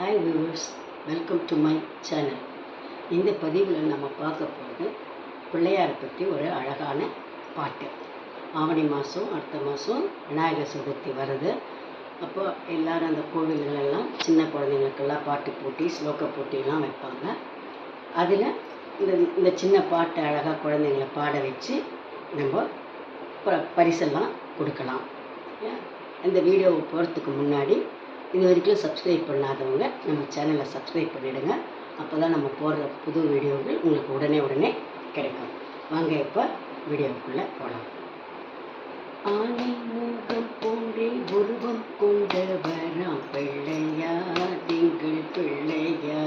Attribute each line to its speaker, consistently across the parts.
Speaker 1: Hi viewers welcome to my channel இந்த பதிவில் நம்ம பார்க்க போகிறது பிள்ளையாரை பற்றி ஒரு அழகான பாட்டு. ஆவணி மாதம் அடுத்த மாதம் விநாயகர் சதுர்த்தி வருது. அப்போ எல்லோரும் அந்த கோவில்களெல்லாம் சின்ன குழந்தைங்களுக்கெல்லாம் பாட்டு போட்டி ஸ்லோக போட்டிலாம் வைப்பாங்க. அதில் இந்த இந்த சின்ன பாட்டை அழகாக குழந்தைங்கள பாட வச்சு நம்ம ப பரிசெல்லாம் கொடுக்கலாம். இந்த வீடியோவை போகிறதுக்கு முன்னாடி இது வரைக்கும் சப்ஸ்கிரைப் பண்ணாதவங்க நம்ம சேனலை சப்ஸ்கிரைப் பண்ணிவிடுங்க அப்போ தான் நம்ம போடுற புது வீடியோக்கள் உங்களுக்கு உடனே உடனே கிடைக்கும். வாங்க இப்போ வீடியோக்குள்ளே போகலாம் ஆனை மூகம் போன்றே உருவம் கொண்டவராம் பிள்ளையா திங்கள் பிள்ளையா.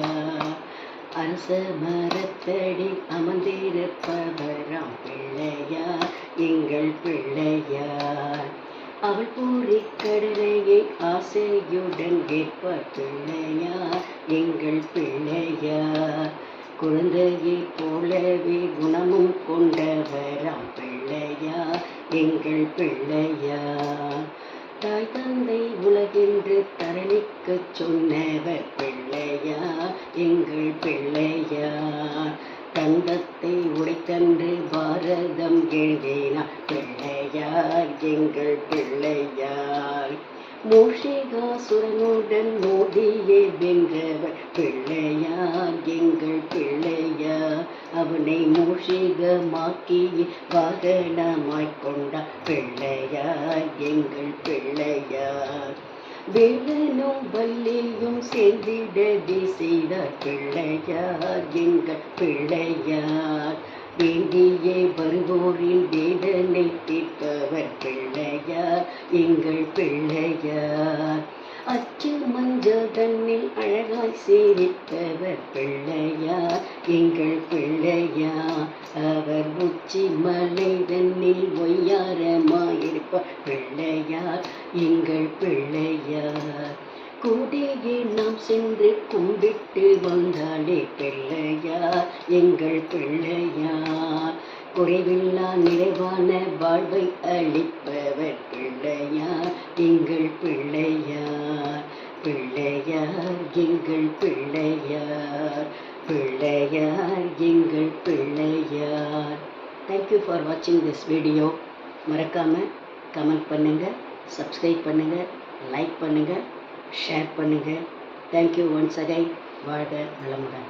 Speaker 1: அரச மரத்தடி அமர்ந்திருப்பவராம் பிள்ளையா எங்கள் பிள்ளையார் அவள் பூரி கடலை ஆசையுடன் கேட்பார் பிள்ளையார் எங்கள் பிள்ளையார். குழந்தையை போலவே குணமும் கொண்டவராம் பிள்ளையார் எங்கள் பிள்ளையார். தாய் தந்தை உலகென்று தரணிக்க சொன்னவர் பிள்ளையார் எங்கள் பிள்ளையார். தந்தத்தை உடைத்தன்று பாரதம் எழுதினார் பிள்ளையார் எங்கள் பிள்ளையார். மூஷிகாசுரனுடன் மோதியே வென்றவர் பிள்ளையார் எங்கள் பிள்ளையா. அவனை மூஷிகமாக்கி வாகனமாய்க் கொண்டார் பிள்ளையார் எங்கள் பிள்ளையார் வேலனும் வள்ளியும் சேர்ந்திடவே செய்தார் பிள்ளையார் எங்கள் பிள்ளையார். வேண்டியே வருவோரின் வேதனை எங்கள் பிள்ளையார். அச்சு மஞ்சள் தன்னில் அழகாய் சேரித்தவர் பிள்ளையார். எங்கள் பிள்ளையார் அவர் உச்சி மலை தன்னில் ஒய்யாரமாயிருப்பார் பிள்ளையார். எங்கள் பிள்ளையார் கூடியே நாம் சென்று கும்பிட்டு வந்தாலே பிள்ளையார். எங்கள் பிள்ளையார் குறைவில்லா நிறைவான வாழ்வை அளிப்பவர் பிள்ளையார் எங்கள் பிள்ளையார். பிள்ளையார் எங்கள் பிள்ளையார். பிள்ளையார் எங்கள் பிள்ளையார். தேங்க்யூ ஃபார் வாட்சிங் திஸ் வீடியோ மறக்காமல் கமெண்ட் பண்ணுங்கள் சப்ஸ்கிரைப் பண்ணுங்கள் லைக் பண்ணுங்கள் ஷேர் பண்ணுங்கள் தேங்க்யூ ஒன்ஸ் அகை வாழ்க நலமுடன்